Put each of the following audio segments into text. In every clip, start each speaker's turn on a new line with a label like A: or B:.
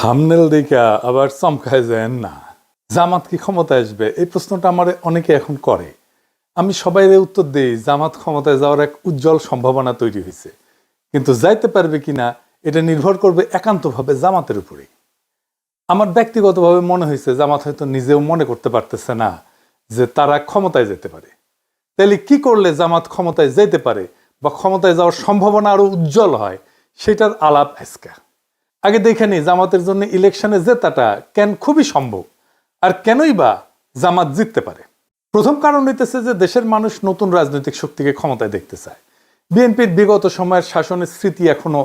A: Thumbnail দেখা আবার চমকায় যায়, না, জামাত কি ক্ষমতায় আসবে? এই প্রশ্নটা আমার অনেকে এখন করে। আমি সবাই উত্তর দিই, জামাত ক্ষমতায় যাওয়ার এক উজ্জ্বল সম্ভাবনা তৈরি হয়েছে কিন্তু যাইতে পারবে কিনা, এটা নির্ভর করবে একান্তভাবে জামাতের উপরে আমার ব্যক্তিগতভাবে মনে হয়েছে জামাত হয়তো নিজেও মনে করতে পারতেছে না যে তারা ক্ষমতায় যেতে পারে। তাহলে কি করলে জামাত ক্ষমতায় যেতে পারে বা ক্ষমতায় যাওয়ার সম্ভাবনা আরও উজ্জ্বল হয়, সেটার আলাপ আজকা। আগে দেখে নিই জামাতের জন্য ইলেকশনে জেতাটা কেন খুবই সম্ভব আর কেনই বা জামাত জিততে পারে? প্রথম কারণ হইতেছে যে দেশের মানুষ নতুন রাজনৈতিক শক্তিকে ক্ষমতায় দেখতে চায়। বিএনপির বিগত সময়ের শাসনের স্মৃতি এখনও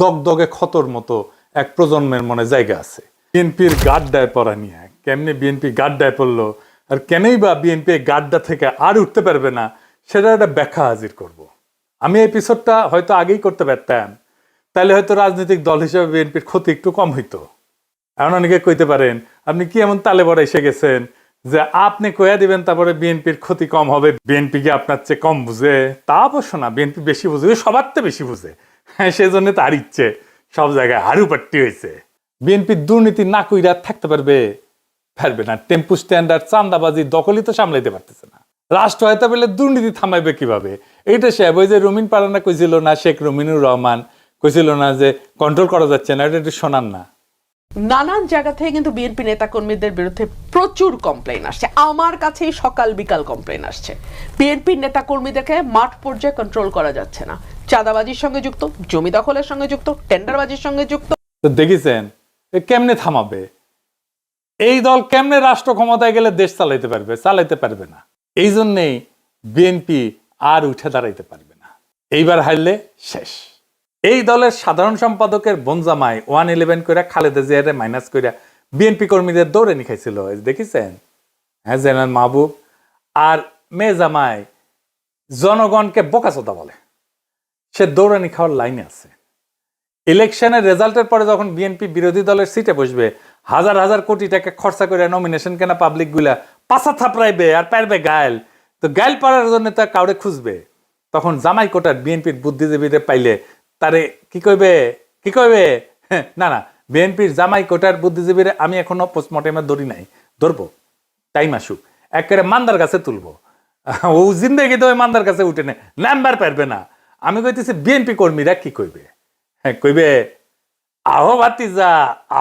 A: দগদগে ক্ষতর মতো এক প্রজন্মের মনে জায়গা আছে। বিএনপির গাড্ডায় পড়া নিয়ে, কেমনে বিএনপি গাড্ডায় পড়ল আর কেনই বা বিএনপি গাড্ডা থেকে আর উঠতে পারবে না সেটা একটা ব্যাখ্যা হাজির করব। আমি এপিসোডটা হয়তো আগেই করতে পারতাম তাহলে হয়তো রাজনৈতিক দল হিসেবে বিএনপির ক্ষতি একটু কম হইতো। এমন অনেকে কইতে পারেন, আপনি কি এমন তালে বড় এসে গেছেন যে আপনি কয়া দিবেন তারপরে বিএনপির ক্ষতি কম হবে, বিএনপি কি আপনার চেয়ে কম বুঝে? তা অবশ্য না, বিএনপি বেশি বুঝে সবার তো বেশি বুঝে। হ্যাঁ সেই জন্য তার ইচ্ছে, সব জায়গায় হারু পাট্টি হয়েছে বিএনপির দুর্নীতি না কইরা থাকতে পারবে? পারবে না, টেম্পু স্ট্যান্ডার্ড চান্দাবাজি দখলই তো সামলাইতে পারতেছে না। রাষ্ট্র হয়তো বলে দুর্নীতি থামাইবে কীভাবে? এইটা সে ওই যে রুমিন পারানা কইছিল না, শেখ রুমিনুর রহমান কইছিল না যে কন্ট্রোল করা যাচ্ছে না এটা একটু শোনান না।
B: নানান জায়গা থেকে কিন্তু বিএনপি নেতাকর্মীদের বিরুদ্ধে প্রচুর কমপ্লেন আসছে। আমার কাছেই সকাল বিকাল কমপ্লেন আসছে। বিএনপির নেতাকর্মীদেরকে মাঠ পর্যায়ে কন্ট্রোল করা যাচ্ছে না। চাঁদাবাজির সঙ্গে যুক্ত জমি দখলের সঙ্গে যুক্ত টেন্ডারবাজির সঙ্গে যুক্ত।
A: তো দেখেছেন কেমনে থামাবে? এই দল কেমনে রাষ্ট্র ক্ষমতায় গেলে দেশ চালাইতে পারবে? চালাইতে পারবে না। এই জন্যেই বিএনপি আর উঠে দাঁড়াইতে পারবে না। এইবার হারলে শেষ। এই দলের সাধারণ সম্পাদকের বনজামাই ওয়ান ইলেভেন করে খালেদা জিয়ারে মাইনাস করে বিএনপি কর্মীদের দৌড়ে নিখাইছিল দেখেছেন? হ্যাঁ জেনারেল মাহবুব আর মেয়ে জামাই জনগণকে বোকাচোদা বলে। সে দৌড়ানি খাওয়ার লাইনে আছে। ইলেকশনের রেজাল্টের পরে যখন বিএনপি বিরোধী দলের সিটে বসবে, হাজার হাজার কোটি টাকা খরচা করে নমিনেশন কেনা পাবলিকগুলা পাশা থাপড়াইবে আর পারবে গায়েল। তো গায়েল পাড়ার জন্য তা কাউরে খুঁজবে। তখন জামাই কোটার বিএনপির বুদ্ধিজীবীদের পাইলে তারে কি কইবে? কি কইবে? না না, বিএনপির জামাই কোটার বুদ্ধিজীবীরা আমি এখনও পোস্টমর্টেমে ধরি নাই। ধরবো, টাইম আসুক। একেবারে মান্দার কাছে তুলবো। ও জিন্দগি তো মান্দার কাছে উঠে নে নাম্বার পারবে না। আমি কইতেছি, বিএনপি কর্মীরা কি কইবে? হ্যাঁ কইবে, আহো ভাতিজা,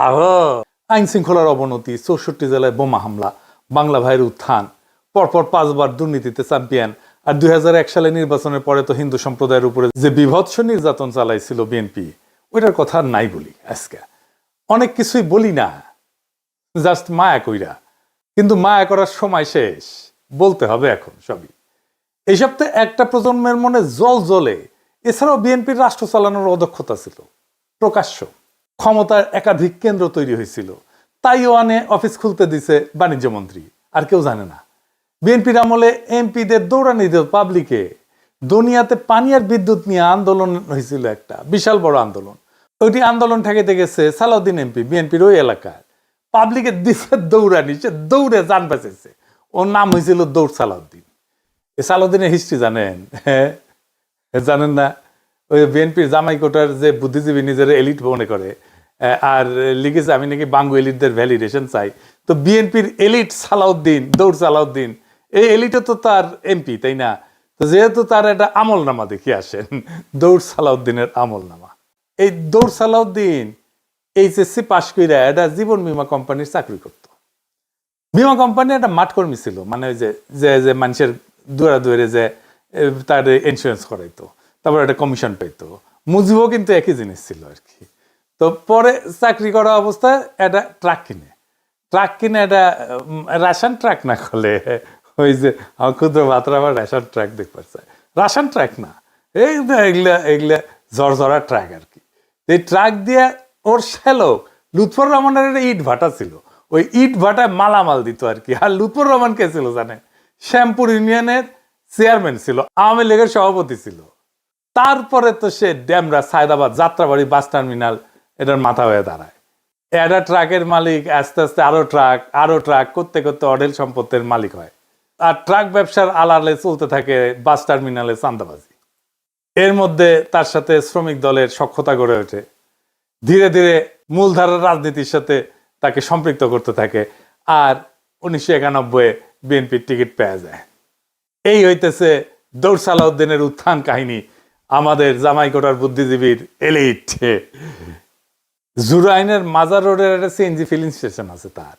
A: আহো। আইন শৃঙ্খলার অবনতি, চৌষট্টি জেলায় বোমা হামলা, বাংলা ভাইয়ের উত্থান, পরপর পাঁচবার দুর্নীতিতে চ্যাম্পিয়ন আর দুই সালে নির্বাচনের পরে তো হিন্দু সম্প্রদায়ের উপরে যে বিভৎস নির্যাতন চালাইছিল বিএনপি ওইটার কথা নাই বলি আজকে। অনেক কিছুই বলি না জাস্ট মায়া কইরা। কিন্তু মায়া করার সময় শেষ, বলতে হবে এখন সবই। এইসব তো একটা প্রজন্মের মনে জল জ্বলে, এছাড়াও বিএনপির রাষ্ট্র চালানোর অদক্ষতা ছিল, প্রকাশ্য। ক্ষমতার একাধিক কেন্দ্র তৈরি হয়েছিল, তাইওয়ানে অফিস খুলতে দিছে বাণিজ্য মন্ত্রী আর কেউ জানে না। বিএনপির আমলে এমপিদের দৌড়ানি দিল পাবলিকে দুনিয়াতে পানি আর বিদ্যুৎ নিয়ে আন্দোলন হয়েছিল একটা, বিশাল বড় আন্দোলন। ওইটি আন্দোলন ঠেকাইতে গেছে সালাউদ্দিন এমপি, বিএনপির ওই এলাকায়। পাবলিকের দিছে দৌড়ানি, সে দৌড়ে যান বাঁচেছে ওর নাম হয়েছিল দৌড় সালাউদ্দিন। এ সালাউদ্দিনের হিস্ট্রি জানেন? হ্যাঁ? জানেন না? ওই বিএনপির জামাই কোটার যে বুদ্ধিজীবী নিজের এলিট মনে করে। আর লিখেছে, আমি নাকি বাঙ্গু এলিটদের ভ্যালিডেশন চাই। তো বিএনপির এলিট সালাউদ্দিন, দৌড় সালাউদ্দিন এই এলিটও তো তার এমপি, তাই না? তো যেহেতু তার একটা আমল নামা দেখে আসেন, দৌড় সালাউদ্দিনের আমল নামা এই দৌড় সালাউদ্দিন এইচএসসি পাশ কইরা একটা জীবন বীমা কোম্পানির চাকরি করতো। বিমা কোম্পানি একটা মাঠ কর্মী ছিল মানে ওই যে যে মানুষের দুয়ারে দুয়ারে যে তার ইন্স্যুরেন্স করাইতো, তারপর একটা কমিশন পাইতো মুজিবও কিন্তু একই জিনিস ছিল আর কি। তো পরে চাকরি করা অবস্থায় একটা ট্রাক কিনে। ট্রাক কিনে একটা রাশন ট্রাক না খোলে ওই যে ক্ষুদ্র ভাতরা আবার রেশন ট্রাক দেখতে পাচ্ছে রাশন ট্রাক না, এই এগুলা এগুলা ঝরঝরা ট্রাক আর কি। এই ট্রাক দিয়ে ওর শ্যালক লুৎফর রহমানের একটা ইট ভাটা ছিল। ওই ইট ভাটায় মালামাল দিত আর কি। আর লুৎফর রহমান কে ছিল জানে শ্যামপুর ইউনিয়নের চেয়ারম্যান ছিল, আওয়ামী লীগের সভাপতি ছিল। তারপরে তো সে ড্যামরা সায়দাবাদ যাত্রাবাড়ি বাস টার্মিনাল, এটার মাথা হয়ে দাঁড়ায়। একটা ট্রাকের মালিক, আস্তে আস্তে আরও ট্রাক আরও ট্রাক করতে করতে অডেল সম্পত্তির মালিক হয়। আর ট্রাক ব্যবসার আলালে চলতে থাকে বাস টার্মিনালে চান্দাবাজি এর মধ্যে তার সাথে শ্রমিক দলের সক্ষতা গড়ে ওঠে। ধীরে ধীরে মূলধারার রাজনীতির সাথে তাকে সম্পৃক্ত করতে থাকে আর উনিশশো একানব্বই বিএনপির টিকিট পেয়ে যায়। এই হইতেছে দৌড় সালাউদ্দিনের উত্থান কাহিনী আমাদের জামাইকোটার বুদ্ধিজীবীর এলিট। জুরাইনের মাজার রোডের একটা সিএনজি ফিলিং স্টেশন আছে তার।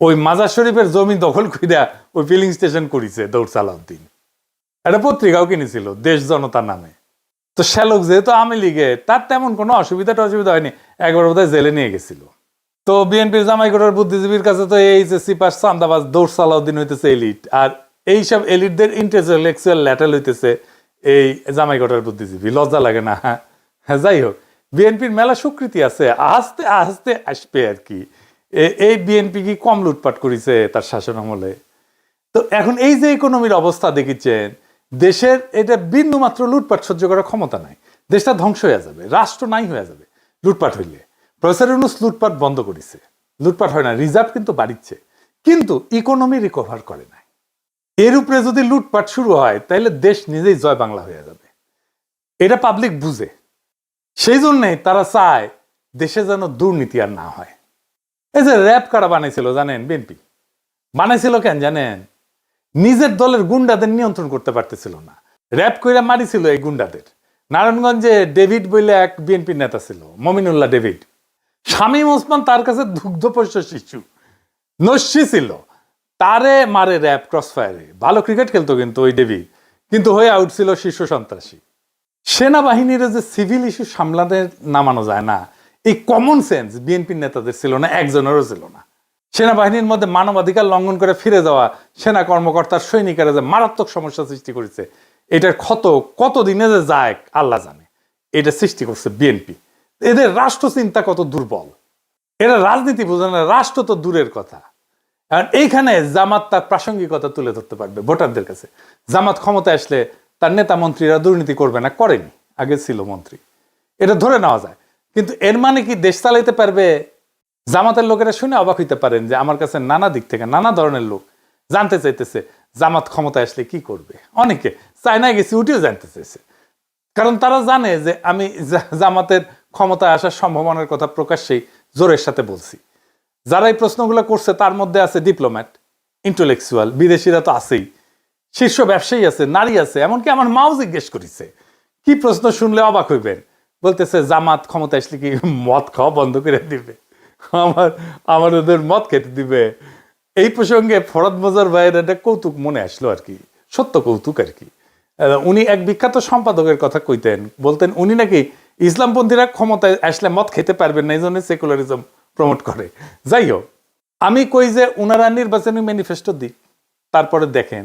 A: ওই মাজার শরীফের জমি দখল কইরা ওই ফিলিং স্টেশন করিছে দৌড় সালাউদ্দিন। একটা পত্রিকাও কিনেছিল, দেশ জনতার নামে। তো শ্যালক যেহেতু আমি লিগে, তার তেমন কোনো অসুবিধা অসুবিধা হয়নি একবার বোধহয় জেলে নিয়ে গেছিল। তো বিএনপির জামাইকোটার বুদ্ধিজীবীর কাছে তো এই যে সিপার চান্দাবাজ দৌড় সালাউদ্দিন হইতেছে এলিট আর এইসব এলিটদের ইন্টেলেকচুয়াল ল্যাটেল হইতেছে এই জামাইকোটার বুদ্ধিজীবী। লজ্জা লাগে না। হ্যাঁ যাই হোক, বিএনপির মেলা স্বীকৃতি আছে, আস্তে আস্তে আসবে আর কি। এই বিএনপি কি কম লুটপাট করেছে তার শাসন আমলে? তো এখন এই যে ইকোনমির অবস্থা দেখিচ্ছেন, দেশের এটা বিন্দু মাত্র লুটপাট সহ্য করার ক্ষমতা নাই। দেশটা ধ্বংস হয়ে যাবে, রাষ্ট্র নাই হয়ে যাবে লুটপাট হইলে। প্রফেসর ইউনুস লুটপাট বন্ধ করেছে। লুটপাট হয় না, রিজার্ভ কিন্তু বাড়িচ্ছে। কিন্তু ইকোনমি রিকভার করে নাই। এর উপরে যদি লুটপাট শুরু হয় তাহলে দেশ নিজেই জয় বাংলা হয়ে যাবে। এটা পাবলিক বুঝে। সেই জন্যে তারা চায় দেশে যেন দুর্নীতি আর না হয়। এই যে র্যাব কারা বানাইছিল জানেন বিএনপি বানাইছিল কেন জানেন? নিজের দলের গুন্ডাদের নিয়ন্ত্রণ করতে পারতেছিল না। র্যাব কইরা মারিছিল এই গুন্ডাদের। নারায়ণগঞ্জে ডেভিড বলে এক বিএনপি নেতা ছিল, মমিনুল্লাহ ডেভিড শামীম ওসমান তার কাছে দুগ্ধপোষ্য শিশু। নস্যি ছিল। তারে মারে র্যাব ক্রস ফায়ারে ভালো ক্রিকেট খেলতো কিন্তু ওই ডেভিড কিন্তু হয়ে আউট ছিল শীর্ষ সন্ত্রাসী। সেনাবাহিনীর যে সিভিল ইস্যু সামলাতে নামানো যায় না। এই কমন সেন্স বিএনপির নেতাদের ছিল না, একজনেরও ছিল না। সেনাবাহিনীর মধ্যে মানবাধিকার লঙ্ঘন করে ফিরে যাওয়া সেনা কর্মকর্তার সৈনিকেরা যে মারাত্মক সমস্যা সৃষ্টি করেছে, এটার ক্ষত কত দিনে যে যায় আল্লাহ জানে। এটা সৃষ্টি করছে বিএনপি এদের রাষ্ট্র চিন্তা কত দুর্বল। এরা রাজনীতি বোঝে না, রাষ্ট্র তো দূরের কথা। আর এইখানে জামাত তার প্রাসঙ্গিকতা তুলে ধরতে পারবে ভোটারদের কাছে। জামাত ক্ষমতায় আসলে তার নেতা মন্ত্রীরা দুর্নীতি করবে না, করেনি। আগে ছিল মন্ত্রী। এটা ধরে নেওয়া যায়। কিন্তু এর মানে কি দেশ চালাইতে পারবে? জামাতের লোকেরা শুনে অবাক হইতে পারেন যে আমার কাছে নানা দিক থেকে নানা ধরনের লোক জানতে চাইতেছে, জামাত ক্ষমতায় আসলে কি করবে? অনেকে চায়নায় গেছি উঠেও জানতে চাইছে। কারণ তারা জানে যে আমি জামাতের ক্ষমতায় আসার সম্ভাবনার কথা প্রকাশ্যেই জোরের সাথে বলছি। যারা এই প্রশ্নগুলো করছে তার মধ্যে আছে ডিপ্লোম্যাট, ইন্টেলেকচুয়াল, বিদেশিরা তো আছেই। শীর্ষ ব্যবসায়ী আছে, নারী আছে, এমনকি আমার মাও জিজ্ঞেস করেছে, কি প্রশ্ন শুনলে অবাক হইবেন? বলতেছে, জামাত ক্ষমতা আসলে কি মদ খাওয়া বন্ধ করে দিবে? আমার আমার ওদের মদ খেতে দিবে। এই প্রসঙ্গে ফরদ মজার ভাইয়ের একটা কৌতুক মনে আসলো আর কি, সত্য কৌতুক আর কি। উনি এক বিখ্যাত সম্পাদকের কথা কইতেন, বলতেন উনি নাকি ইসলামপন্থীরা ক্ষমতায় আসলে মদ খেতে পারবেন না এই জন্য সেকুলারিজম প্রমোট করে। যাই হোক, আমি কই যে ওনারা নির্বাচনী ম্যানিফেস্টো দিক, তারপরে দেখেন,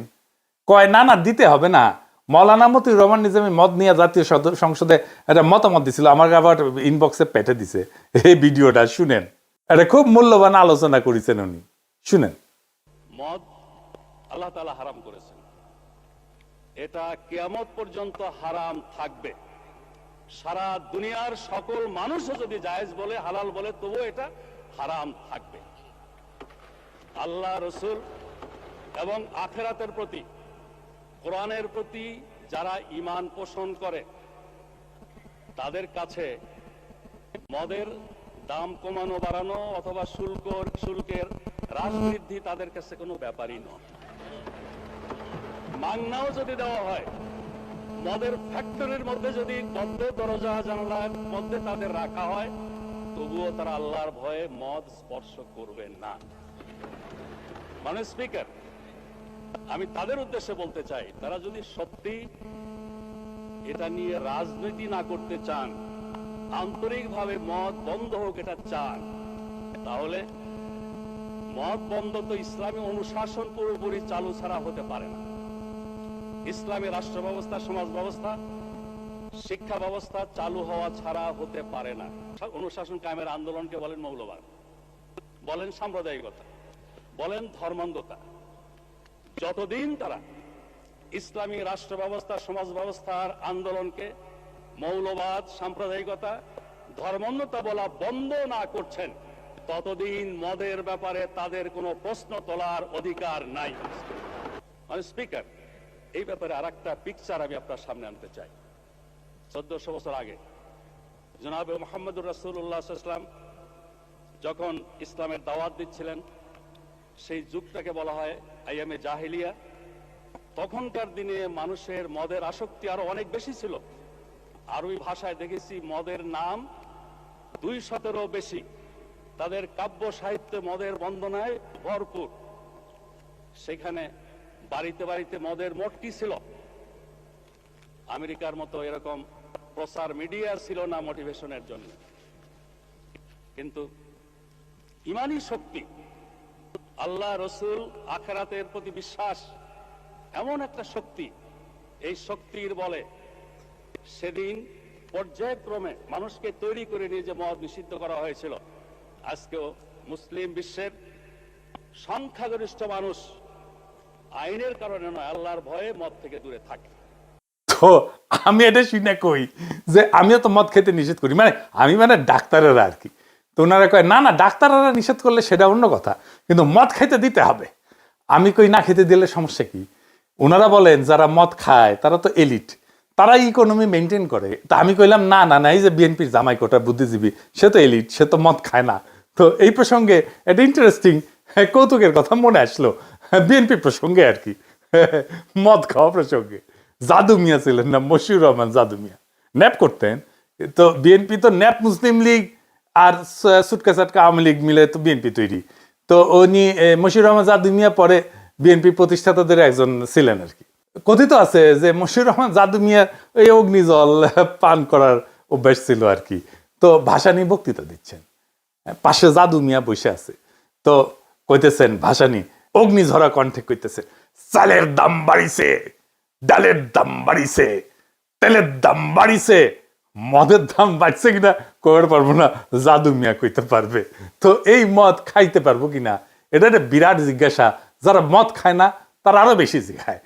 A: কয় না না দিতে হবে না মৌলানা মতিউর রহমান নিজামী মদ নিয়ে জাতীয় সংসদে একটা মতামত দিছিল, আমার আবার ইনবক্সে পেটে দিছে এই ভিডিওটা, শুনেন। এটা খুব মূল্যবান আলোচনা করেছেন উনি, শুনেন।
C: মদ আল্লাহ তালা হারাম করেছেন। এটা কেয়ামত পর্যন্ত হারাম থাকবে। সারা দুনিয়ার সকল মানুষও যদি জায়েজ বলে, হালাল বলে, তবুও এটা হারাম থাকবে। আল্লাহ রসুল এবং আখেরাতের প্রতি কোরআনের প্রতি যারা ঈমান পোষণ করে, তাদের কাছে মদের দাম কমানো, বাড়ানো অথবা শুল্ক, শুল্কের হ্রাস বৃদ্ধি তাদের কাছে কোনো ব্যাপারই নয়। মাংনাও যদি দেওয়া হয়, মদের ফ্যাক্টরির মধ্যে যদি বদ্ধ দরজা জানালার মধ্যে তাদের রাখা হয়, তবুও তারা আল্লাহর ভয়ে মদ স্পর্শ করবেন না। মানে স্পিকার আমি তাদের উদ্দেশ্যে বলতে চাই, তারা যদি সত্যি এটা নিয়ে রাজনীতি না করতে চান, আন্তরিকভাবে মদ বন্ধ হোক এটা চান, তাহলে মদ বন্ধ তো ইসলামী অনুশাসন পুরোপুরি চালু ছাড়া হতে পারে না। ইসলামী রাষ্ট্র ব্যবস্থা সমাজ ব্যবস্থা, শিক্ষা ব্যবস্থা চালু হওয়া ছাড়া হতে পারে না। অনুশাসন কায়েমের আন্দোলনকে বলেন মৌলবাদ, বলেন সাম্প্রদায়িকতা, বলেন ধর্মান্ধতা। যতদিন তারা ইসলামী রাষ্ট্র ব্যবস্থা, সমাজ ব্যবস্থার আন্দোলনকে মৌলবাদ, সাম্প্রদায়িকতা ধর্মন্যতা বলা বন্ধ না করছেন, ততদিন মদের ব্যাপারে তাদের কোনো প্রশ্ন তোলার অধিকার নাই। স্পিকার এই ব্যাপারে আর একটা পিকচার আমি আপনার সামনে আনতে চাই। চোদ্দশো বছর আগে, জনাবে মোহাম্মদুর রাসূলুল্লাহ যখন ইসলামের দাওয়াত দিচ্ছিলেন সেই যুগটাকে বলা হয় আইয়ামে জাহিলিয়া। তখনকার দিনে মানুষের মদের আসক্তি আরও অনেক বেশি ছিল। আরবি ভাষায় দেখেছি মদের নাম দুই শতেরও বেশি। তাদের কাব্য সাহিত্যে মদের বন্দনায় ভরপুর। সেখানে বাড়িতে বাড়িতে মদের মোটকি ছিল। আমেরিকার মতো এরকম প্রচার মিডিয়া ছিল না মোটিভেশনের জন্য। কিন্তু ইমানই শক্তি আল্লাহ রসুল আখেরাতের প্রতি বিশ্বাস এমন একটা শক্তি। এই শক্তির বলে সেদিন পর্যায়ক্রমে মানুষকে তৈরি করে নিয়ে যে মদ নিষিদ্ধ করা হয়েছিল, আজকেও মুসলিম বিশ্বের সংখ্যাগরিষ্ঠ মানুষ আইনের কারণে নয়, আল্লাহর ভয়ে মদ থেকে দূরে থাকে।
A: তো আমি এটা শুনে কই যে আমিও তো মদ খেতে নিষেধ করি। মানে আমি মানে ডাক্তারেরা আর কি। তো ওনারা কয়, না না, ডাক্তাররা নিষেধ করলে সেটা অন্য কথা, কিন্তু মদ খাইতে দিতে হবে। আমি কই, না খেতে দিলে সমস্যা কি? ওনারা বলেন, যারা মদ খায়, তারা তো এলিট তারা ইকোনমি মেনটেন করে। তা আমি কইলাম, না না না, এই যে বিএনপির জামাই কোটা বুদ্ধিজীবী, সে তো এলিট, সে তো মদ খায় না। তো এই প্রসঙ্গে একটা ইন্টারেস্টিং কৌতুকের কথা মনে আসলো, বিএনপি প্রসঙ্গে আর কি, মদ খাওয়া প্রসঙ্গে। জাদু মিয়া ছিলেন না, মশিউর রহমান জাদু মিয়া। ন্যাপ করতেন, তো বিএনপি তো ন্যাপ মুসলিম লীগ আর সুটকা সাটকা আওয়ামী লীগ মিলে তো বিএনপি তৈরি। তো উনি মশিউর রহমান জাদু মিয়া পরে বিএনপি প্রতিষ্ঠাতাদের একজন ছিলেন আর কি। কথিত আছে যে মশিউর রহমান জাদু মিয়া এই অগ্নিজল পান করার অভ্যাস ছিল আর কি। তো ভাষা নিয়ে বক্তৃতা দিচ্ছেন। পাশে জাদু মিয়া বসে আছে। তো কইতেছেন ভাসানি অগ্নিঝরা কণ্ঠে কইতেছে, চালের দাম বাড়িছে, ডালের দাম বাড়িছে, তেলের দাম বাড়িছে মদের দাম বাড়ছে কিনা কইতে পারব না জাদু মিয়া কইতে পারবে। তো এই মদ খাইতে পারব কিনা? এটা একটা বিরাট জিজ্ঞাসা। যারা মদ খায় না তারা আরও বেশি জিজ্ঞায়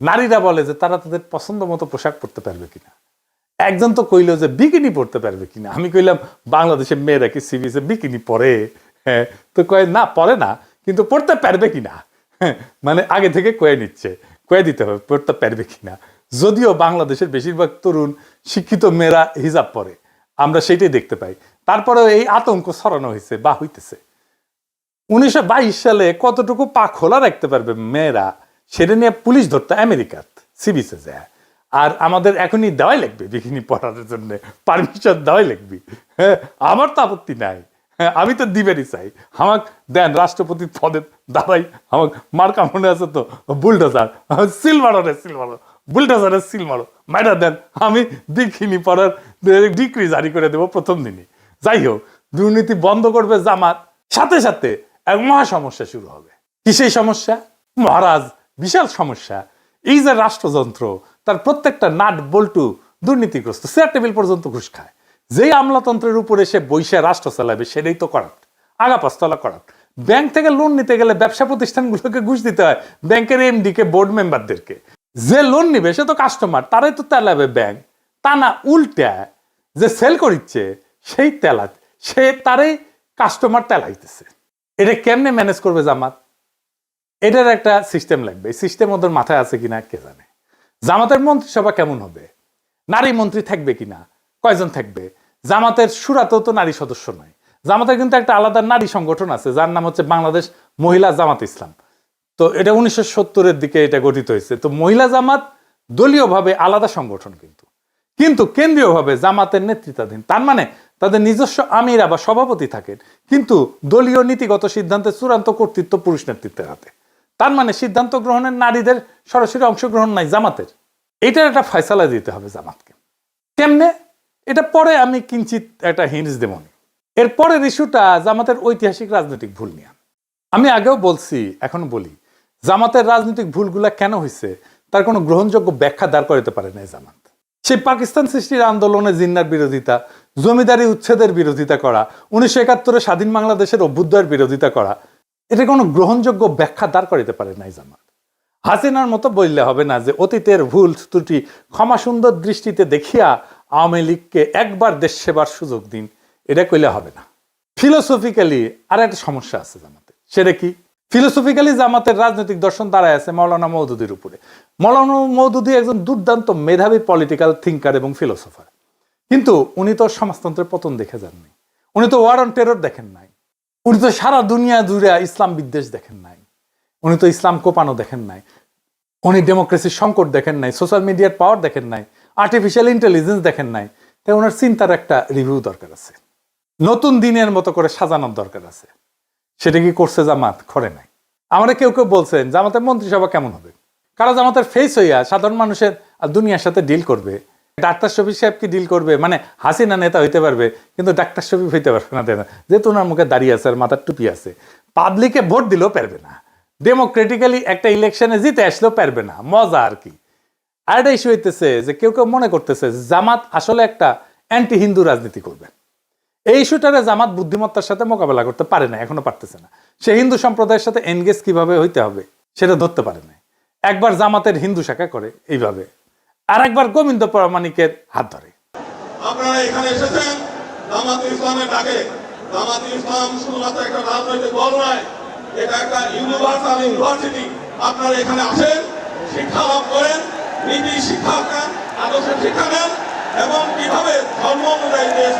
A: নারীরা বলে যে তারা তাদের পছন্দ মতো পোশাক পরতে পারবে কিনা? একজন তো কইলো যে বিকিনি পরতে পারবে কিনা? আমি কইলাম বাংলাদেশের মেয়েরা কি সিবিসে বিকিনি পরে? হ্যাঁ তো কয়ে না পরে না কিন্তু পড়তে পারবে কিনা? হ্যাঁ, মানে আগে থেকে কয়ে নিচ্ছে। কয়ে দিতে হবে পড়তে পারবে কিনা? যদিও বাংলাদেশের বেশিরভাগ তরুণ শিক্ষিত মেয়েরা হিজাব পরে আমরা সেটাই দেখতে পাই। তারপরেও এই আতঙ্ক ছড়ানো হয়েছে বা হইতেছে। উনিশশো বাইশ সালে কতটুকু পা খোলা রাখতে পারবে মেয়েরা সেটা নিয়ে পুলিশ ধরতে আমেরিকাত সিবিসে যায়। আর আমাদের এখনই দেওয়াই লাগবে বিকিনি পড়ার জন্য। পারমিশন দেওয়াই লাগবে। হ্যাঁ আমার তো আপত্তি নাই। হ্যাঁ, আমি তো দিবেরই চাই। আমাক দেন রাষ্ট্রপতির পদে দাঁড়াই আমাক মার্কা মনে আছে তো বুলডোজার সিল মারো রে সিল মারো। মাইরা দেন, আমি বিকিনি পড়ার ডিগ্রি জারি করে দেবো প্রথম দিনই। যাই হোক, দুর্নীতি বন্ধ করবে জামাত। সাথে সাথে এক মহা সমস্যা শুরু হবে। কি সেই সমস্যা? মহারাজ, বিশাল সমস্যা। এই যে রাষ্ট্রযন্ত্র, তার প্রত্যেকটা নাট, বল্টু দুর্নীতিগ্রস্ত, চেয়ার টেবিল পর্যন্ত ঘুষ খায়। যেই আমলাতন্ত্রের উপরে সে বৈশা রাষ্ট্র চালাবে, সেটাই তো করাপ্ট আগা পাঁচতলা করাপ্ট ব্যাংক থেকে লোন নিতে গেলে ব্যবসা প্রতিষ্ঠানগুলোকে ঘুষ দিতে হয়, ব্যাংকের এমডিকে বোর্ড মেম্বারদেরকে যে লোন নিবে, সে তো কাস্টমার তারাই তো তেলাবে ব্যাংক তা না, উল্টা যে সেল করিচ্ছে, সেই তেলা সে তারই কাস্টমার তেলাইতেছে। এটা কেমনে ম্যানেজ করবে জামাত? এটার একটা সিস্টেম লাগবে। এই সিস্টেম ওদের মাথায় আছে কিনা, কে জানে? জামাতের মন্ত্রিসভা কেমন হবে? নারী মন্ত্রী থাকবে কিনা? কয়জন থাকবে? জামাতের সুরাতেও তো নারী সদস্য নয়। জামাতের কিন্তু একটা আলাদা নারী সংগঠন আছে, যার নাম হচ্ছে বাংলাদেশ মহিলা জামাত ইসলাম। তো এটা উনিশশো সত্তরের দিকে এটা গঠিত হয়েছে। তো মহিলা জামাত দলীয়ভাবে আলাদা সংগঠন কিন্তু। কিন্তু কেন্দ্রীয়ভাবে জামাতের নেতৃত্বাধীন। তার মানে তাদের নিজস্ব আমিরা বা সভাপতি থাকেন। কিন্তু দলীয় নীতিগত সিদ্ধান্তের চূড়ান্ত কর্তৃত্ব পুরুষ নেতৃত্বের হাতে। তার মানে সিদ্ধান্ত গ্রহণের নারীদের সরাসরি অংশগ্রহণ নাই জামাতের। এটার একটা ফয়সালা দিতে হবে জামাতকে। কেমনে? এটা পরে আমি কিঞ্চিত একটা হিন্স দেবনি এর পরের ইস্যুটা জামাতের ঐতিহাসিক রাজনৈতিক ভুল নিয়ে। আমি আগেও বলছি, এখনও বলি। জামাতের রাজনৈতিক ভুলগুলা কেন হয়েছে তার কোনো গ্রহণযোগ্য ব্যাখ্যা দাঁড় করাতে পারে না জামাত। সেই পাকিস্তান সৃষ্টির আন্দোলনে জিন্নার বিরোধিতা, জমিদারি উচ্ছেদের বিরোধিতা করা, উনিশশো একাত্তরে স্বাধীন বাংলাদেশের অভ্যুদয়ের বিরোধিতা করা, এটা কোনো গ্রহণযোগ্য ব্যাখ্যা দাঁড় করাতে পারে না জামাত। হাসিনার মতো বললে হবে না যে অতীতের ভুল ত্রুটি ক্ষমা সুন্দর দৃষ্টিতে দেখিয়া আওয়ামী লীগকে একবার দেশ সেবার সুযোগ দিন, এটা কইলে হবে না। ফিলোসফিক্যালি আর একটা সমস্যা আছে জামাতে, সেটা কি? ফিলোসফিক্যালি জামাতের রাজনৈতিক দর্শন দাঁড়ায় আছে মৌলানা মৌদুদির উপরে। মৌলানা মৌদুদি একজন দুর্দান্ত মেধাবী পলিটিক্যাল থিঙ্কার এবং ফিলোসফার কিন্তু উনি তো সমাজতন্ত্রের পতন দেখে যাননি উনি তো ওয়ার অন টেরর দেখেন নাই। উনি তো সারা দুনিয়া জুড়ে ইসলাম বিদ্বেষ দেখেন নাই। উনি তো ইসলাম কোপানো দেখেন নাই। উনি ডেমোক্রেসির সংকট দেখেন নাই সোশ্যাল মিডিয়ার পাওয়ার দেখেন নাই আর্টিফিশিয়াল ইন্টেলিজেন্স দেখেন নাই। তাই ওনার চিন্তার একটা রিভিউ দরকার আছে। নতুন দিনের মতো করে সাজানোর দরকার আছে। সেটা কি করছে জামাত? করে নাই। আমরা কেউ কেউ বলছেন, জামাতের মন্ত্রিসভা কেমন হবে? কারা জামাতের ফেস হইয়া সাধারণ মানুষের দুনিয়ার সাথে ডিল করবে। ডাক্তার শফিক সাহেব কি ডিল করবে? মানে হাসিনা নেতা হইতে পারবে, কিন্তু ডাক্তার শফিক হইতে পারবে না না যেহেতু ওনার মুখে দাঁড়িয়ে আছে আর মাথার টুপি আছে পাবলিকে ভোট দিলেও পারবে না। ডেমোক্রেটিক্যালি একটা ইলেকশনে জিতে আসলেও পারবে না। মজা আর কি। আর একটা ইস্যু হইতেছে যে কেউ কেউ মনে করতেছে, জামাত আসলে একটা অ্যান্টি হিন্দু রাজনীতি করবে। এই ইস্যুটারে জামাত বুদ্ধিমত্তার সাথে মোকাবেলা করতে পারে না, এখনও পারতেছে না। সে হিন্দু সম্প্রদায়ের সাথে এনগেজ কীভাবে হইতে হবে, সেটা ধরতে পারে না একবার জামাতের হিন্দু শাখা করে এইভাবে আর একবার গোবিন্দ প্রামাণিকের হাত ধরে।
D: আপনারা এখানে এসেছেন, জামাত ইসলামের ডাকে। জামাত ইসলাম শুধুমাত্র একটা রাজনৈতিক দল নয়, এটা একটা ইউনিভার্সাল ইউনিভার্সিটি আপনারা এখানে আসেন শিক্ষা লাভ করেন নীতি শিক্ষা নেন আদর্শের শিক্ষা এবং কীভাবে ধর্ম অনুযায়ী দেশ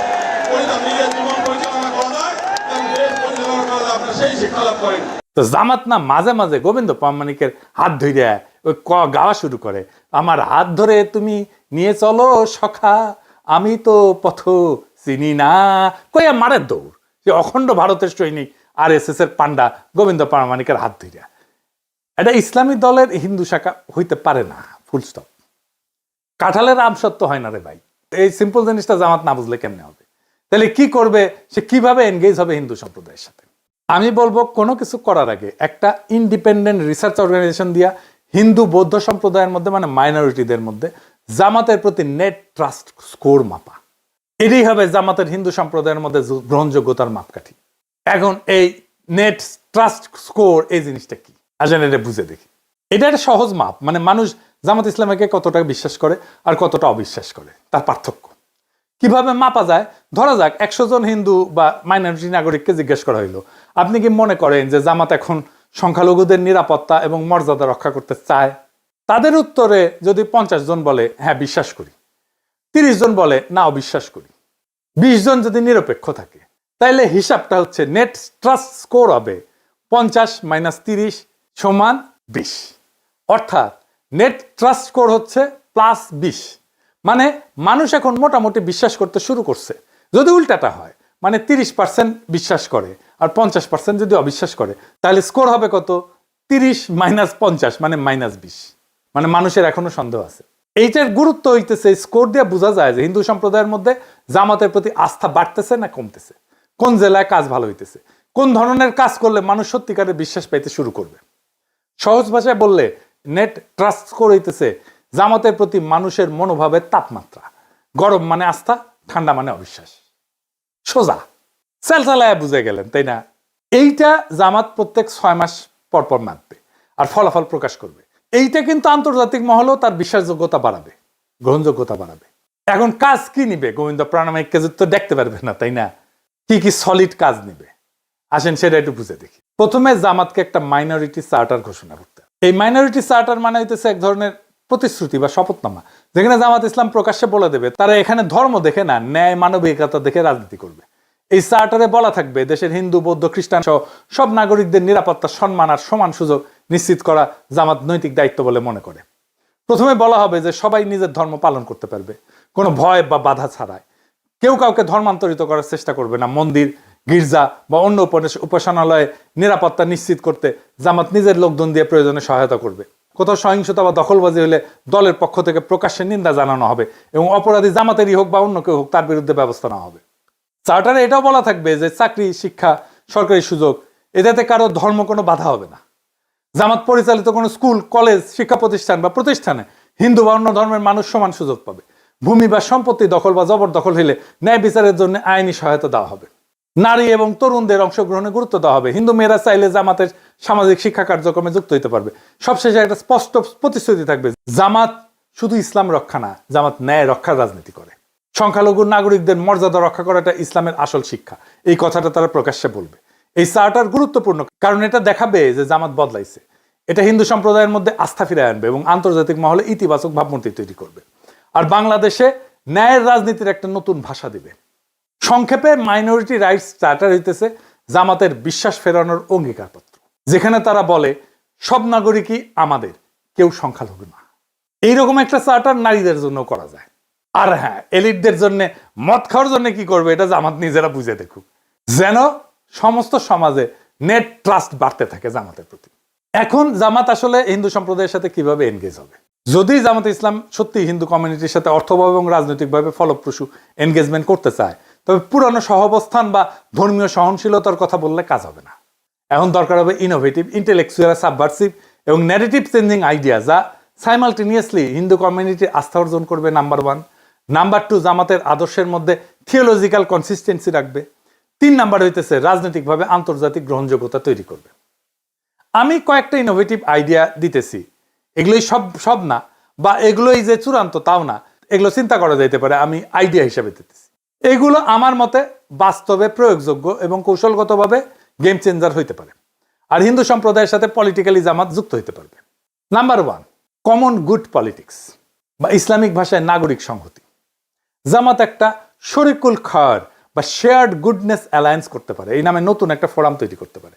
D: নিজের জীবন পরিচালনা করা যায় এবং দেশ পরিচালনা করা যায় আপনারা সেই শিক্ষা লাভ করেন।
A: তো জামাত না মাঝে মাঝে গোবিন্দ প্রামাণিকের হাত ধরে ওই ক- গাওয়া শুরু করে। আমার হাত ধরে তুমি নিয়ে চলো সখা, আমি তো পথ চিনি না। কইয়া মারের দৌড়। যে অখণ্ড ভারতের সৈনিক আর এস এস এর পান্ডা গোবিন্দ প্রামাণিকের হাত ধইরা এটা ইসলামী দলের হিন্দু শাখা হইতে পারে না, ফুল স্টপ কাঁঠালের আমসত্ব হয় না রে ভাই। এই সিম্পল জিনিসটা জামাত না বুঝলে কেমনে হবে? তাহলে কি করবে? সে কীভাবে এনগেজ হবে হিন্দু সম্প্রদায়ের সাথে? আমি বলব, কোনো কিছু করার আগে একটা ইন্ডিপেন্ডেন্ট রিসার্চ অর্গানাইজেশন দিয়া হিন্দু বৌদ্ধ সম্প্রদায়ের মধ্যে মানে মাইনরিটিদের মধ্যে জামাতের প্রতি নেট ট্রাস্ট স্কোর মাপা। এটাই হবে জামাতের হিন্দু সম্প্রদায়ের মধ্যে গ্রহণযোগ্যতার মাপকাঠি। এখন এই নেট ট্রাস্ট স্কোর এই জিনিসটা কি? আসেন এটা বুঝে দেখি। এটা একটা সহজ মাপ। মানে মানুষ জামাত ইসলামকে কতটা বিশ্বাস করে আর কতটা অবিশ্বাস করে, তার পার্থক্য। কীভাবে মাপা যায়? ধরা যাক, একশো জন হিন্দু বা মাইনরিটি নাগরিককে জিজ্ঞেস করা হইল। আপনি কি মনে করেন যে জামাত এখন সংখ্যালঘুদের নিরাপত্তা এবং মর্যাদা রক্ষা করতে চায়? তাদের উত্তরে যদি পঞ্চাশ জন বলে হ্যাঁ বিশ্বাস করি। তিরিশ জন বলে, না, অবিশ্বাস করি। বিশ জন যদি নিরপেক্ষ থাকে, তাইলে হিসাবটা হচ্ছে নেট ট্রাস্ট স্কোর হবে পঞ্চাশ মাইনাস তিরিশ সমান বিশ। অর্থাৎ নেট ট্রাস্ট স্কোর হচ্ছে প্লাস বিশ। মানে মানুষ এখন মোটামুটি বিশ্বাস করতে শুরু করছে। যদি উল্টাটা হয় মানে তিরিশ পার্সেন্ট বিশ্বাস করে আর পঞ্চাশ পার্সেন্ট যদি অবিশ্বাস করে, তাহলে স্কোর হবে কত? তিরিশ মাইনাস পঞ্চাশ মানে মাইনাস বিশ। মানে মানুষের এখনও সন্দেহ আছে। এইটার গুরুত্ব হইতেছে স্কোর দিয়ে বোঝা যায় যে হিন্দু সম্প্রদায়ের মধ্যে জামাতের প্রতি আস্থা বাড়তেছে না কমতেছে? কোন জেলায় কাজ ভালো হইতেছে? কোন ধরনের কাজ করলে মানুষ সত্যিকারের বিশ্বাস পাইতে শুরু করবে? সহজ ভাষায় বললে নেট ট্রাস্ট স্কোর হইতেছে জামাতের প্রতি মানুষের মনোভাবের তাপমাত্রা। গরম মানে আস্থা, ঠান্ডা মানে অবিশ্বাস। সোজা। সেলসালায় বুঝে গেলেন, তাই না? এইটা জামাত প্রত্যেক ছয় মাস পর পর মাপবে আর ফলাফল প্রকাশ করবে। এইটা কিন্তু আন্তর্জাতিক মহলেও তার বিশ্বাসযোগ্যতা বাড়াবে, গ্রহণযোগ্যতা বাড়াবে। এখন কাজ কি নিবে? গোবিন্দ প্রাণামিককে তো দেখতে পারবে না, তাই না? কি কি সলিড কাজ নিবে? আসেন সেটা একটু বুঝে দেখি। প্রথমে জামাতকে একটা মাইনরিটি চার্টার ঘোষণা করতে। এই মাইনরিটি চার্টার মানে হইতেছে এক ধরনের প্রতিশ্রুতি বা শপথনামা। যেখানে জামাত ইসলাম প্রকাশ্যে বলে দেবে, তারা এখানে ধর্ম দেখে না, ন্যায়, মানবিকতা দেখে রাজনীতি করবে। এই চার্টারে বলা থাকবে, দেশের হিন্দু, বৌদ্ধ, খ্রিস্টান সহ সব নাগরিকদের নিরাপত্তা, সম্মান আর সমান সুযোগ নিশ্চিত করা জামাত নৈতিক দায়িত্ব বলে মনে করে। প্রথমে বলা হবে যে সবাই নিজের ধর্ম পালন করতে পারবে। কোনো ভয় বা বাধা ছাড়াই। কেউ কাউকে ধর্মান্তরিত করার চেষ্টা করবে না, মন্দির গির্জা বা অন্য উপাস- উপাসনালয়ে নিরাপত্তা নিশ্চিত করতে জামাত নিজের লোকজন দিয়ে প্রয়োজনে সহায়তা করবে। কোথাও সহিংসতা বা দখলবাজি হলে দলের পক্ষ থেকে প্রকাশ্যে নিন্দা জানানো হবে এবং অপরাধী জামাতেরই হোক বা অন্য কেউ হোক তার বিরুদ্ধে ব্যবস্থা নেওয়া হবে। চার্টারে এটাও বলা থাকবে যে চাকরি, শিক্ষা, সরকারি সুযোগ, এটাতে কারও ধর্ম কোনো বাধা হবে না। জামাত পরিচালিত কোনো স্কুল, কলেজ, শিক্ষা প্রতিষ্ঠান বা প্রতিষ্ঠানে হিন্দু বা অন্য ধর্মের মানুষ সমান সুযোগ পাবে। ভূমি বা সম্পত্তি দখল বা জবরদখল হলে ন্যায় বিচারের জন্য আইনি সহায়তা দেওয়া হবে। নারী এবং তরুণদের অংশগ্রহণে গুরুত্ব দেওয়া হবে। হিন্দু মেয়েরা চাইলে জামাতের সামাজিক শিক্ষা কার্যক্রমে যুক্ত হতে পারবে। সবশেষে একটা স্পষ্ট প্রতিশ্রুতি থাকবে, জামাত শুধু ইসলাম রক্ষা না, জামাত ন্যায় রক্ষার রাজনীতি করে। সংখ্যালঘু নাগরিকদের মর্যাদা রক্ষা করাটা ইসলামের আসল শিক্ষা। এই কথাটা তারা প্রকাশ্যে বলবে। এই চার্টার গুরুত্বপূর্ণ, কারণ এটা দেখাবে যে জামাত বদলাইছে। এটা হিন্দু সম্প্রদায়ের মধ্যে আস্থা ফিরে আনবে এবং আন্তর্জাতিক মহলে ইতিবাচক ভাবমূর্তি তৈরি করবে। আর বাংলাদেশে ন্যায়ের রাজনীতির একটা নতুন ভাষা দিবে। সংক্ষেপে মাইনরিটি রাইটস চার্টার হইতেছে জামাতের বিশ্বাস ফেরানোর অঙ্গীকারপত্র, যেখানে তারা বলে, সব নাগরিকই আমাদের, কেউ সংখ্যালঘু না। এইরকম একটা চার্টার নারীদের জন্য করা যায়। আর হ্যাঁ এলিটদের জন্য মদ খাওয়ার জন্য কি করবে, এটা জামাত নিজেরা বুঝে দেখুক। যেন সমস্ত সমাজে নেট ট্রাস্ট বাড়তে থাকে জামাতের প্রতি। এখন জামাত আসলে হিন্দু সম্প্রদায়ের সাথে কীভাবে এনগেজ হবে? যদি জামাত ইসলাম সত্যি হিন্দু কমিউনিটির সাথে অর্থভাবে এবং রাজনৈতিকভাবে ফলপ্রসূ এনগেজমেন্ট করতে চায় তবে পুরানো সহাবস্থান বা ধর্মীয় সহনশীলতার কথা বললে কাজ হবে না। এখন দরকার হবে ইনোভেটিভ ইন্টেলেকচুয়াল সাবভার্সিভ এবং ন্যারেটিভ চেঞ্জিং আইডিয়া যা সাইমালটেনিয়াসলি হিন্দু কমিউনিটির আস্থা অর্জন করবে নাম্বার ওয়ান নাম্বার টু জামাতের আদর্শের মধ্যে থিওলজিক্যাল কনসিস্টেন্সি রাখবে। তিন নাম্বার হইতেছে রাজনৈতিকভাবে আন্তর্জাতিক গ্রহণযোগ্যতা তৈরি করবে। আমি কয়েকটা ইনোভেটিভ আইডিয়া দিতেছি। এগুলোই সব সব না, বা এগুলোই যে চূড়ান্ত তাও না, এগুলো চিন্তা করা যাইতে পারে, আমি আইডিয়া হিসেবে দিতেছি। এগুলো আমার মতে বাস্তবে প্রয়োগযোগ্য এবং কৌশলগতভাবে গেম চেঞ্জার হইতে পারে। আর হিন্দু সম্প্রদায়ের সাথে পলিটিক্যালি জামাত যুক্ত হইতে পারবে। Number one common good politics বা ইসলামিক ভাষায় নাগরিক সংহতি। জামাত একটা শরিকুল খার বা শেয়ার্ড গুডনেস অ্যালায়েন্স করতে পারে। এই নামে নতুন একটা ফোরাম তৈরি করতে পারে।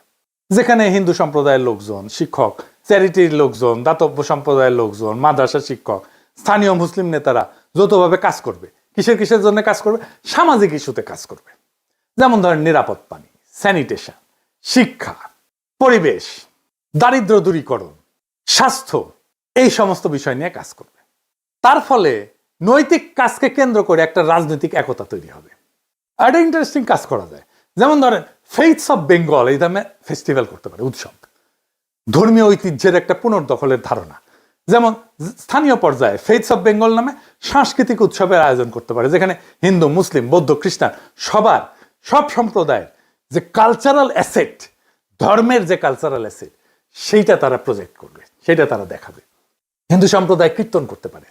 A: যেখানে হিন্দু সম্প্রদায়ের লোকজন, শিক্ষক চ্যারিটির লোকজন, দাতব্য সম্প্রদায়ের লোকজন মাদ্রাসা শিক্ষক, স্থানীয় মুসলিম নেতারা যৌথভাবে কাজ করবে। কিসের কিসের জন্য কাজ করবে? সামাজিক ইস্যুতে কাজ করবে। যেমন ধরেন নিরাপদ পানি, স্যানিটেশন, শিক্ষা, পরিবেশ দারিদ্র দূরীকরণ স্বাস্থ্য, এই সমস্ত বিষয় নিয়ে কাজ করবে। তার ফলে নৈতিক কাজকে কেন্দ্র করে একটা রাজনৈতিক একতা তৈরি হবে। একটা ইন্টারেস্টিং কাজ করা যায়। যেমন ধরেন ফেইথস অফ বেঙ্গল এই দামে ফেস্টিভ্যাল করতে পারে, উৎসব। ধর্মীয় ঐতিহ্যের একটা পুনর্দখলের ধারণা। যেমন স্থানীয় পর্যায়ে ফেইথস অফ বেঙ্গল নামে সাংস্কৃতিক উৎসবের আয়োজন করতে পারে, যেখানে হিন্দু, মুসলিম, বৌদ্ধ, খ্রিস্টান সবার, সব সম্প্রদায়ের যে কালচারাল অ্যাসেট ধর্মের যে কালচারাল অ্যাসেট সেইটা তারা প্রজেক্ট করবে সেটা তারা দেখাবে। হিন্দু সম্প্রদায় কীর্তন করতে পারে,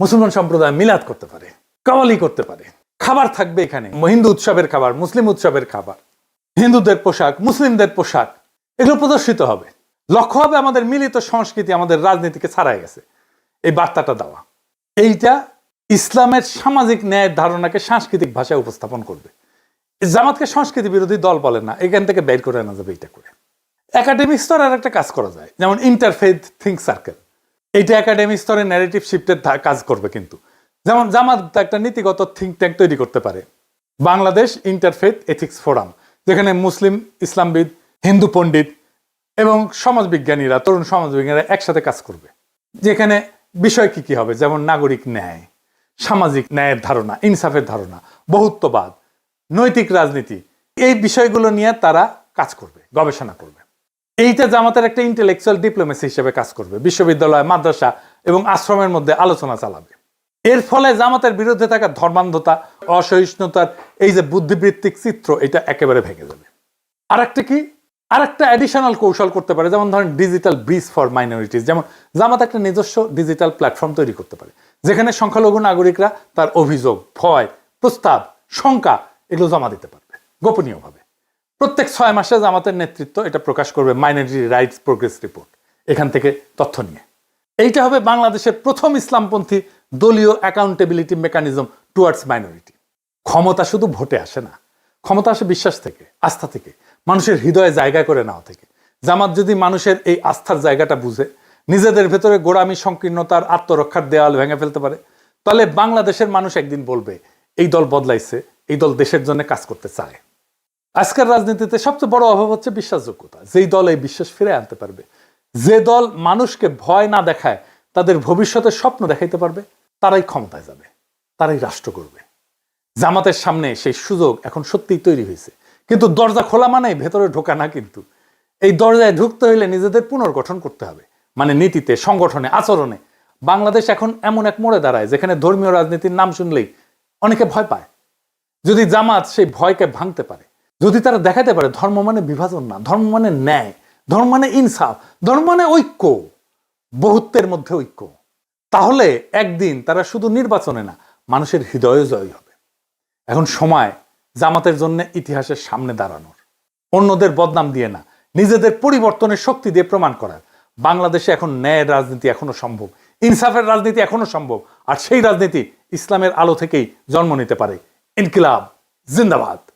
A: মুসলমান সম্প্রদায় মিলাদ করতে পারে, কাওয়ালি করতে পারে, খাবার থাকবে এখানে, হিন্দু উৎসবের খাবার, মুসলিম উৎসবের খাবার, হিন্দুদের পোশাক, মুসলিমদের পোশাক, এগুলো প্রদর্শিত হবে। লক্ষ্য হবে আমাদের মিলিত সংস্কৃতি আমাদের রাজনীতিকে ছাড়াই গেছে। এই বার্তাটা দেওয়া। এইটা ইসলামের সামাজিক ন্যায়ের ধারণাকে সাংস্কৃতিক ভাষায় উপস্থাপন করবে। জামাতকে সংস্কৃতি বিরোধী দল বলে না, এখান থেকে বের করে আনা যাবে এইটা করে। একাডেমিক স্তরে আর একটা কাজ করা যায়, যেমন ইন্টারফেথ থিঙ্ক সার্কেল এইটা একাডেমিক স্তরে ন্যারেটিভ শিফটের কাজ করবে কিন্তু। যেমন জামাত একটা নীতিগত থিঙ্ক ট্যাঙ্ক তৈরি করতে পারে। বাংলাদেশ ইন্টারফেথ এথিক্স ফোরাম যেখানে মুসলিম, ইসলামবিদ, হিন্দু পণ্ডিত এবং সমাজবিজ্ঞানীরা, তরুণ সমাজবিজ্ঞানীরা একসাথে কাজ করবে। যেখানে বিষয় কি কি হবে? যেমন নাগরিক ন্যায়, সামাজিক ন্যায়ের ধারণা, ইনসাফের ধারণা, বহুত্ববাদ, নৈতিক রাজনীতি, এই বিষয়গুলো নিয়ে তারা কাজ করবে, গবেষণা করবে। এইটা জামাতের একটা ইন্টেলেকচুয়াল ডিপ্লোমেসি হিসেবে কাজ করবে, বিশ্ববিদ্যালয়, মাদ্রাসা এবং আশ্রমের মধ্যে আলোচনা চালাবে। এর ফলে জামাতের বিরুদ্ধে থাকা ধর্মান্ধতা, অসহিষ্ণুতার এই যে বুদ্ধিবৃত্তিক চিত্র, এটা একেবারে ভেঙে যাবে। আর একটা কি? আর একটা অ্যাডিশনাল কৌশল করতে পারে, যেমন ধরেন ডিজিটাল ব্রিজ ফর মাইনরিটিস যেমন জামাত একটা নিজস্ব ডিজিটাল প্ল্যাটফর্ম তৈরি করতে পারে, যেখানে সংখ্যালঘু নাগরিকরা তার অভিযোগ, ভয়, প্রস্তাব, শঙ্কা এগুলো জমা দিতে পারবে, গোপনীয়ভাবে। প্রত্যেক ছয় মাসে জামাতের নেতৃত্ব এটা প্রকাশ করবে মাইনরিটি রাইটস প্রোগ্রেস রিপোর্ট এখান থেকে তথ্য নিয়ে। এইটা হবে বাংলাদেশের প্রথম ইসলামপন্থী দলীয় অ্যাকাউন্টেবিলিটি মেকানিজম টুয়ার্ডস মাইনরিটি ক্ষমতা শুধু ভোটে আসে না, ক্ষমতা আসে বিশ্বাস থেকে, আস্থা থেকে। মানুষের হৃদয়ে জায়গা করে নেওয়া থেকে। জামাত যদি মানুষের এই আস্থার জায়গাটা বুঝে, নিজেদের ভেতরে গোড়ামি, সংকীর্ণতার আত্মরক্ষার দেওয়াল ভেঙে ফেলতে পারে, তাহলে বাংলাদেশের মানুষ একদিন বলবে, এই দল বদলাইছে, এই দল দেশের জন্য কাজ করতে চায়। আজকের রাজনীতিতে সবচেয়ে বড় অভাব হচ্ছে বিশ্বাসযোগ্যতা। যেই দল এই বিশ্বাস ফিরে আনতে পারবে, যে দল মানুষকে ভয় না দেখায়, তাদের ভবিষ্যতের স্বপ্ন দেখাইতে পারবে, তারাই ক্ষমতায় যাবে, তারাই রাষ্ট্র করবে জামাতের সামনে সেই সুযোগ এখন সত্যিই তৈরি হয়েছে। কিন্তু দরজা খোলা মানে ভেতরে ঢোকা না কিন্তু। এই দরজায় ঢুকতে হইলে নিজেদের পুনর্গঠন করতে হবে। মানে নীতিতে, সংগঠনে, আচরণে। বাংলাদেশ এখন এমন এক মোড়ে দাঁড়ায় যেখানে ধর্মীয় রাজনীতির নাম শুনলেই অনেকে ভয় পায়। যদি জামাত সেই ভয়কে ভাঙতে পারে, যদি তারা দেখাতে পারে ধর্ম মানে বিভাজন না, ধর্ম মানে ন্যায়, ধর্ম মানে ইনসাফ, ধর্ম মানে ঐক্য, বহুত্বের মধ্যে ঐক্য, তাহলে একদিন তারা শুধু নির্বাচনে না, মানুষের হৃদয়ে জয়ী হবে। এখন সময় জামাতের জন্য ইতিহাসের সামনে দাঁড়ানোর। অন্যদের বদনাম দিয়ে না, নিজেদের পরিবর্তনের শক্তি দিয়ে প্রমাণ করার বাংলাদেশে এখন ন্যায়ের রাজনীতি এখনও সম্ভব, ইনসাফের রাজনীতি এখনও সম্ভব, আর সেই রাজনীতি ইসলামের আলো থেকেই জন্ম নিতে পারে। ইনকিলাব, জিন্দাবাদ।